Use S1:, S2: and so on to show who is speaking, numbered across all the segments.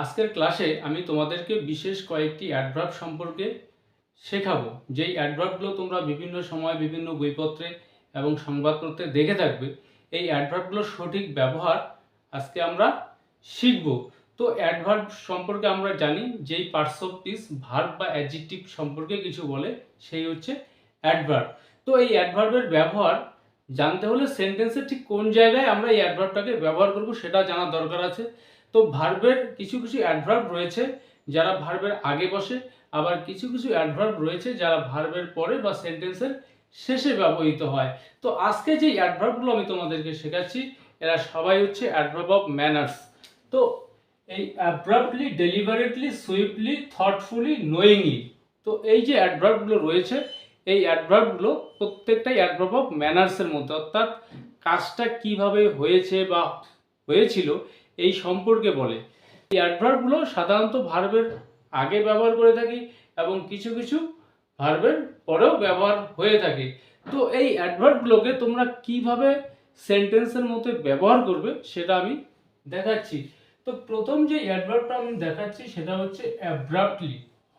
S1: আজকের ক্লাসে আমি তোমাদেরকে বিশেষ কয়েকটি অ্যাডভার্ব সম্পর্কে শেখাবো যেই অ্যাডভার্বগুলো তোমরা বিভিন্ন সময় বিভিন্ন বইপত্রে এবং সংবাদপত্রে দেখে থাকবে এই অ্যাডভার্বগুলোর সঠিক ব্যবহার আজকে আমরা শিখব তো অ্যাডভার্ব সম্পর্কে আমরা জানি যেই পার্টস অফ পিস ভার্ব বা অ্যাডজেক্টিভ সম্পর্কে কিছু বলে সেই হচ্ছে অ্যাডভার্ব তো এই অ্যাডভার্বের ব্যবহার জানতে হলে সেন্টেন্সের ঠিক কোন জায়গায় আমরা এই অ্যাডভার্বটাকে ব্যবহার করব সেটা জানার দরকার আছে তো ভার্বের কিছু কিছু অ্যাডভার্ব রয়েছে যারা ভার্বের আগে বসে আবার কিছু কিছু অ্যাডভার্ব রয়েছে যারা ভার্বের পরে বা সেন্টেন্সের শেষে ব্যবহৃত হয় তো আজকে যে অ্যাডভার্বগুলো আমি তোমাদেরকে শেখাচ্ছি এরা সবাই হচ্ছে অ্যাডভার্ব অফ ম্যানার্স তো এই abruptly deliberately swiftly thoughtfully knowingly তো এই যে অ্যাডভার্বগুলো রয়েছে এই অ্যাডভার্বগুলো প্রত্যেকটাই অ্যাডভার্ব অফ ম্যানার্সের মধ্যে অর্থাৎ কাজটা কিভাবে হয়েছে বা হয়েছিল এই সম্পর্কে বলে এই অ্যাডভার্বগুলো সাধারণত ভার্বের আগে ব্যবহার করে থাকি এবং কিছু কিছু ভার্বের পরেও ব্যবহার হয়ে থাকে তো এই অ্যাডভার্বগুলোকে তোমরা কিভাবে সেন্টেন্সের মতো ব্যবহার করবে সেটা আমি দেখাচ্ছি তো প্রথম যে অ্যাডভার্বটা আমি দেখাচ্ছি সেটা হচ্ছে অ্যাব্রাপ্টলি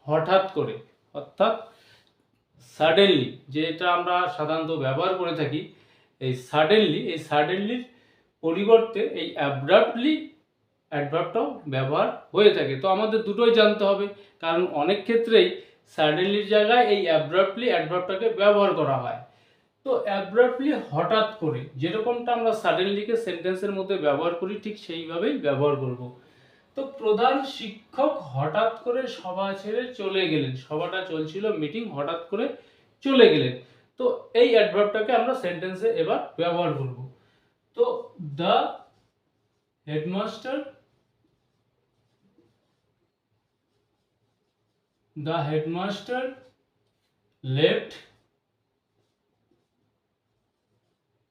S1: হঠাৎ করে অর্থাৎ সাডেনলি যেটা আমরা সাধারণত ব্যবহার করে থাকি এই সাডেনলি এই সাডেনলির পরিবর্তে এই অ্যাব্রাপ্টলি অ্যাডভার্বটাও ব্যবহার হয়ে থাকে তো আমাদের দুটোই জানতে হবে কারণ অনেক ক্ষেত্রেই স্যাডেনলির জায়গায় এই অ্যাব্রাপ্টলি অ্যাডভার্বটাকে ব্যবহার করা হয় তো অ্যাব্রাপ্টলি হঠাৎ করে যেরকমটা আমরা স্যাডেনলিকে সেন্টেন্সের মধ্যে ব্যবহার করি ঠিক সেইভাবেই ব্যবহার করব তো প্রধান শিক্ষক হঠাৎ করে সভা ছেড়ে চলে গেলেন সভাটা চলছিল মিটিং হঠাৎ করে চলে গেলেন তো এই অ্যাডভার্বটাকে আমরা সেন্টেন্সে এবার ব্যবহার করব So the headmaster, left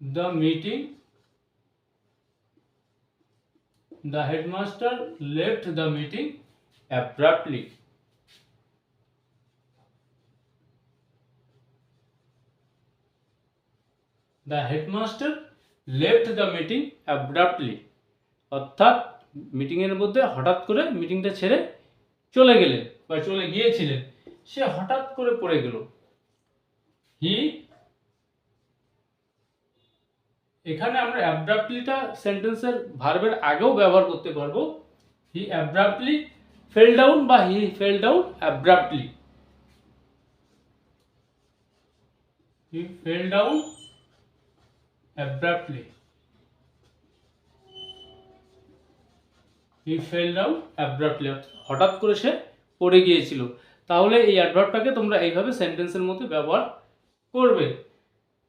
S1: the meeting. The headmaster left the meeting abruptly. The headmaster left the meeting abruptly অর্থাৎ মিটিংয়ের মধ্যে হঠাৎ করে মিটিংটা ছেড়ে চলে গেলে বা চলে গিয়েছিলেন সে হঠাৎ করে পড়ে গেল হি এখানে আমরা অ্যাব্রাপ্টলিটা সেন্টেন্সের ভার্বের আগেও ব্যবহার করতে পারবো হি অ্যাব্রাপ্টলি ফেল ডাউন বা he fell down abruptly he fell down abruptly. He fell down abruptly হঠাৎ করে সে পড়ে গিয়েছিল তাহলে এই অ্যাডভার্বটাকে তোমরা এইভাবে সেন্টেন্সের মধ্যে ব্যবহার করবে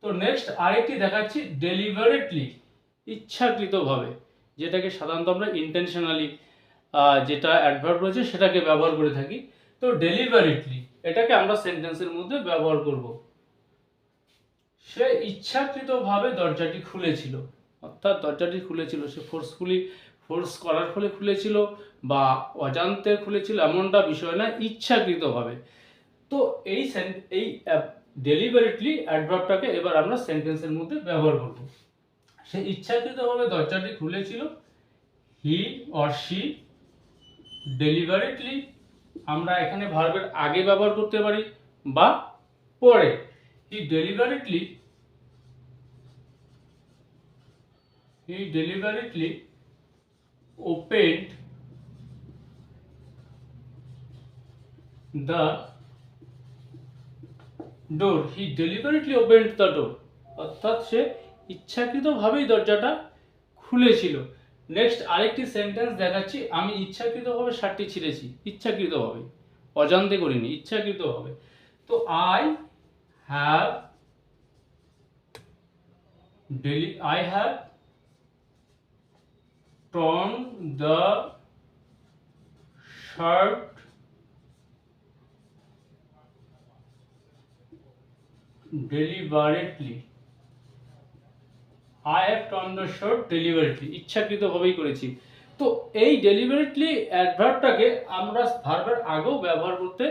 S1: তো নেক্সট আরেকটি দেখাচ্ছি ডেলিভারেটলি ইচ্ছাকৃতভাবে যেটাকে সাধারণত আমরা ইন্টেনশনালি যেটা অ্যাডভার্ব রয়েছে সেটাকে ব্যবহার করে থাকি তো ডেলিভারেটলি এটাকে আমরা সেন্টেন্সের মধ্যে ব্যবহার করবো সে ইচ্ছাকৃতভাবে দরজাটি খুলেছিল অর্থাৎ দরজাটি খুলেছিল সে ফোর্সফুলি ফোর্স করার ফলে খুলেছিল বা অজান্তে খুলেছিল এমনটা বিষয় না ইচ্ছাকৃতভাবে তো এই এই ডেলিভারেটলি অ্যাডভার্বটাকে এবার আমরা সেন্টেন্সের মধ্যে ব্যবহার করব সে ইচ্ছাকৃতভাবে দরজাটি খুলেছিল হি অর শি ডেলিভারেটলি আমরা এখানে ভার্বের আগে ব্যবহার করতে পারি বা পরে he deliberately he deliberately opened the door he deliberately opened the door অর্থাৎ সে ইচ্ছাকৃতভাবেই দরজাটা খুলেছিল নেক্সট আরেকটি সেন্টেন্স দেখাচ্ছি আমি ইচ্ছাকৃতভাবে শার্টটি ছিঁড়েছি ইচ্ছাকৃতভাবে অজান্তে করিনি ইচ্ছাকৃতভাবে তো I have deli I have torn the shirt deliberately I have torn the shirt deliberately ইচ্ছাকৃতভাবেই করেছি তো এই ডেলিভারেটলি অ্যাডভার্বটাকে আমরা ভার্বের আগেও ব্যবহার করতে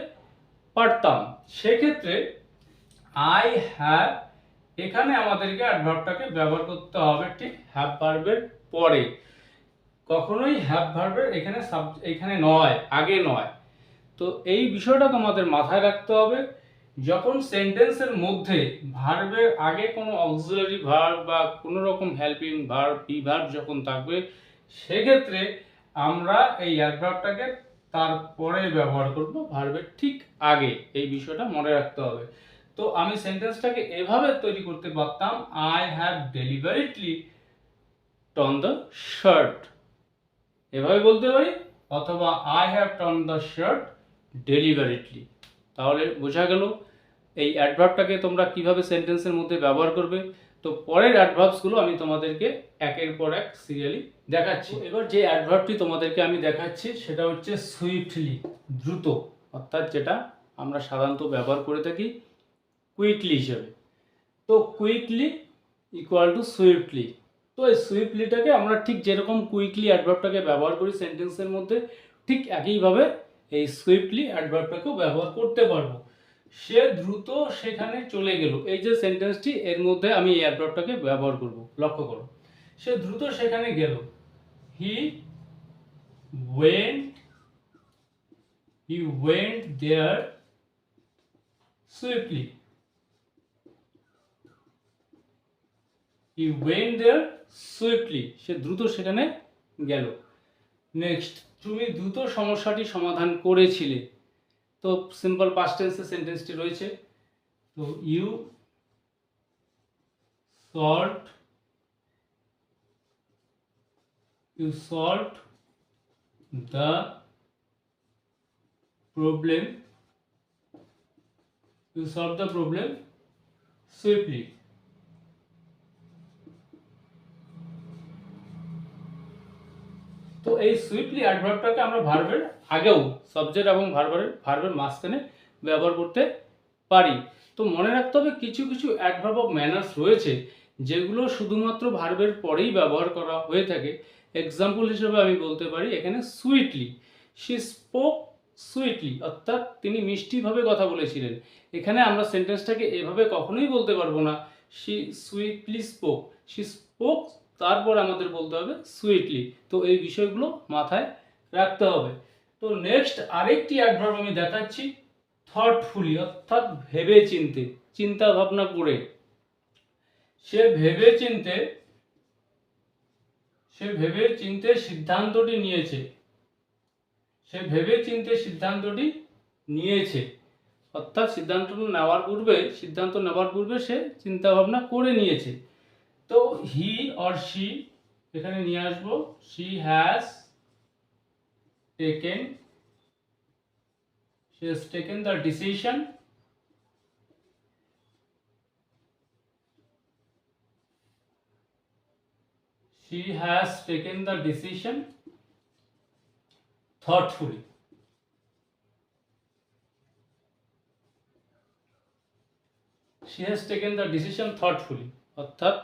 S1: পারতাম সেক্ষেত্রে আই হ্যাভ এখানে আমাদেরকে অ্যাডভার্বটাকে ব্যবহার করতে হবে ঠিক হ্যাভ ভার্বের পরে কখনোই হ্যাভ ভার্বের এখানে সাব এখানে নয় আগে নয় তো এই বিষয়টা তোমাদের মাথায় রাখতে হবে যখন সেন্টেন্সের মধ্যে ভার্বের আগে কোনো অক্সিলারি ভার্ব বা কোনো রকম হেল্পিং ভার্ব বি ভার্ব যখন থাকবে সেক্ষেত্রে আমরা এই অ্যাডভার্বটাকে তারপরে ব্যবহার করব ভার্বের ঠিক আগে এই বিষয়টা মনে রাখতে হবে তো আমি সেন্টেন্সটাকে এভাবে তৈরি করতে পারতাম I have deliberately torn the shirt এভাবে বলতে পারি অথবা I have torn the shirt deliberately তাহলে বোঝা গেল এই অ্যাডভার্বটাকে তোমরা কিভাবে সেন্টেন্সের মধ্যে ব্যবহার করবে তো পরের অ্যাডভার্বসগুলো আমি তোমাদেরকে একের পর এক সিরিয়ালি দেখাচ্ছি এবার যে অ্যাডভার্বটি তোমাদেরকে আমি দেখাচ্ছি সেটা হচ্ছে সুইফটলি দ্রুত অর্থাৎ যেটা আমরা সাধারণত ব্যবহার করে থাকি কুইকলি হিসেবে তো কুইকলি ইকুয়াল টু সুইফটলি তো এই সুইফটলিটাকে আমরা ঠিক যেরকম কুইকলি অ্যাডভার্বটাকে ব্যবহার করি সেন্টেন্সের মধ্যে ঠিক একইভাবে এই সুইফটলি অ্যাডভার্বটাকেও ব্যবহার করতে পারবো সে দ্রুত সেখানে চলে গেল এই যে সেন্টেন্সটি এর মধ্যে আমি এই অ্যাডভার্বটাকে ব্যবহার করব লক্ষ্য করো সে দ্রুত সেখানে গেল he went he went there swiftly he went there swiftly সে দ্রুত সেখানে গেল নেক্সট তুমি দ্রুত সমস্যাটি সমাধান করেছিলে তো সিম্পল পাস্ট টেন্সে সেন্টেন্সটি রয়েছে তো you solved you solved the problem you solve the problem swiftly এই সুইপলি অ্যাডভার্বটাকে আমরা ভার্বের আগেও সাবজেক্ট এবং ভার্বের ভার্বের মাঝখানে ব্যবহার করতে পারি তো মনে রাখতে হবে কিছু কিছু অ্যাডভার্ব অফ ম্যানার্স রয়েছে যেগুলো শুধুমাত্র ভার্বের পরেই ব্যবহার করা হয়ে থাকে এক্সাম্পল হিসেবে আমি বলতে পারি এখানে সুইটলি সি স্পোক সুইটলি অর্থাৎ তিনি মিষ্টিভাবে কথা বলেছিলেন এখানে আমরা সেন্টেন্সটাকে এভাবে কখনোই বলতে পারবো না she sweetly spoke she spoke তারপর আমাদের বলতে হবে সুইটলি তো এই বিষয়গুলো মাথায় রাখতে হবে তো নেক্সট আরেকটি অ্যাডভার্ব আমি দেখাচ্ছি থটফুলি অর্থাৎ ভেবে চিনতে চিন্তা ভাবনা করে সে ভেবে চিনতে সে ভেবে চিনতে সিদ্ধান্তটি নিয়েছে সে ভেবে চিনতে সিদ্ধান্তটি নিয়েছে অর্থাৎ সিদ্ধান্ত নেওয়ার পূর্বে সিদ্ধান্ত নেওয়ার পূর্বে সে চিন্তাভাবনা করে নিয়েছে তো হি অর শি এখানে নিয়ে আসবো she has taken she has taken the decision she has taken the decision thoughtfully she has taken the decision thoughtfully অর্থাৎ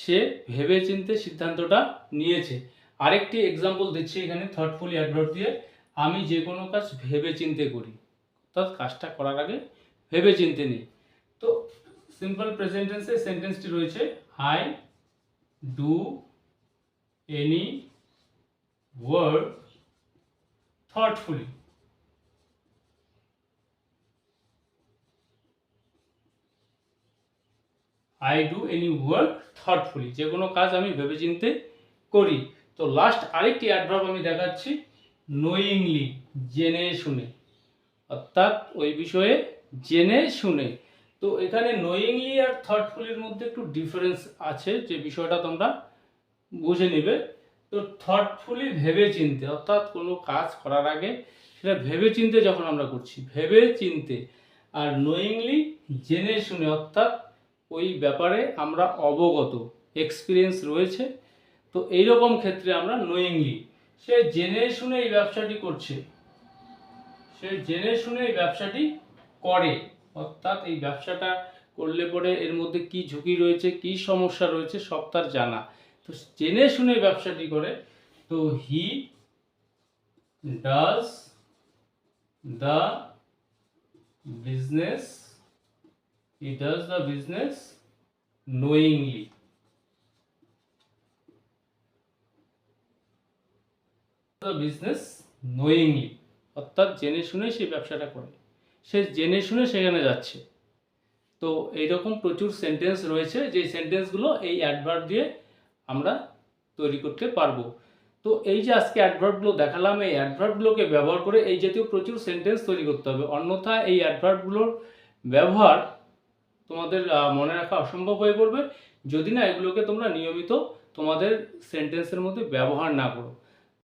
S1: সে ভেবে চিনতে সিদ্ধান্তটা নিয়েছে আরেকটি এক্সাম্পল দিচ্ছি এখানে থটফুলি অ্যাডভার্ট দিয়ে আমি যে কোনো কাজ ভেবে চিনতে করি অর্থাৎ কাজটা করার আগে ভেবে চিনতে নিই তো সিম্পল প্রেজেন্টেন্সে সেন্টেন্সটি রয়েছে I do any word thoughtfully I do any work thoughtfully যে কোনো কাজ আমি ভেবেচিন্তে করি তো লাস্ট আরেকটি অ্যাডভার্ব আমি দেখাচ্ছি নোয়িংলি জেনে শুনে অর্থাৎ ওই বিষয়ে জেনে শুনে তো এখানে নোয়িংলি আর থটফুলির মধ্যে একটু ডিফারেন্স আছে যে বিষয়টা তোমরা বুঝে নেবে তো থটফুলি ভেবে চিনতে অর্থাৎ কোনো কাজ করার আগে সেটা ভেবে চিনতে যখন আমরা করছি ভেবে চিনতে আর নোয়িংলি জেনে শুনে অর্থাৎ ওই ব্যাপারে আমরা অবগত এক্সপিরিয়েন্স রয়েছে তো এই রকম ক্ষেত্রে আমরা নোয়িংলি সে জেনে শুনে এই ব্যবসাটি করছে সে জেনে শুনে এই ব্যবসাটি করে অর্থাৎ এই ব্যবসাটা করলে পরে এর মধ্যে কি ঝুঁকি রয়েছে কি সমস্যা রয়েছে সব তার জানা তো জেনে শুনে ব্যবসাটি করে তো he does the business he does the business knowingly the business knowingly অর্থাৎ জেনে শুনে সে ব্যবসাটা করে সে জেনে শুনে সেখানে যাচ্ছে তো এইরকম প্রচুর সেন্টেন্স রয়েছে যে সেন্টেন্সগুলো এই অ্যাডভার্ব দিয়ে আমরা তৈরি করতে পারবো তো এই যে আজকে অ্যাডভার্বগুলো দেখালাম এই অ্যাডভার্বগুলোকে ব্যবহার করে এই জাতীয় প্রচুর সেন্টেন্স তৈরি করতে হবে অন্যথা এই অ্যাডভার্বগুলোর ব্যবহার তোমাদের মনে রাখা অসম্ভব হয়ে পড়বে যদি না এগুলোকে তোমরা নিয়মিত তোমাদের সেন্টেন্সের মধ্যে ব্যবহার না করো